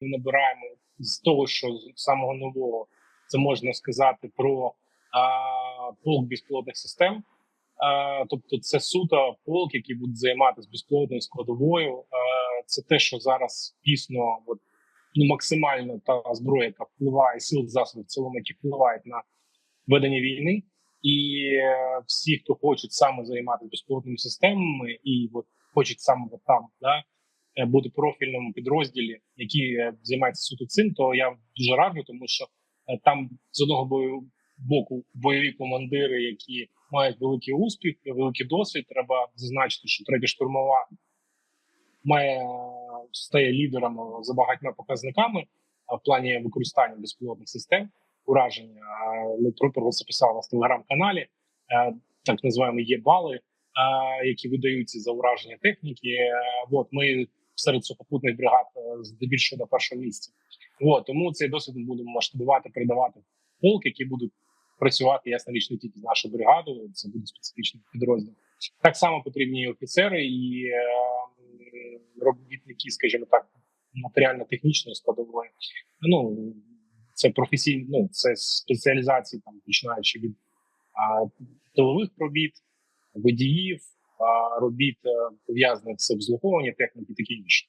ми набираємо з того, що з самого нового це можна сказати про а, полк безпілотних систем. А, тобто, це суто полк, який буде займатися безпілотною складовою. А, це те, що зараз дійсно от, ну, максимально та зброя, яка впливає сил засобів в цілому, які впливають на ведення війни. І е, всі, хто хочуть саме займатися безпілотними системами, і от хочуть саме от там да, бути профільному підрозділі, який е, займається суто цим, то я дуже раджу, тому що е, там з одного боку бойові командири, які мають великий успіх, великий досвід. Треба зазначити, що третя штурмова має е, стає лідером е, за багатьма показниками е, в плані використання безпілотних систем ураження. Е, Ми про це писали в телеграм-каналі. Е, Так називаємо є бали, е, які видаються за ураження техніки. Е, От ми серед сухопутних бригад е, здебільшого на першому місці. От тому цей досвід ми будемо масштабувати, передавати полк, які будуть працювати ясна річ не тільки з нашою бригадою. Це буде специфічний підрозділ. Так само потрібні і офіцери і е, робітники, скажімо так, матеріально-технічної складової. Ну це професійні, ну це спеціалізації, там починаючи від а, тилових робіт, водіїв, робіт е, пов'язаних з обслуговуванням техніки, таке інше.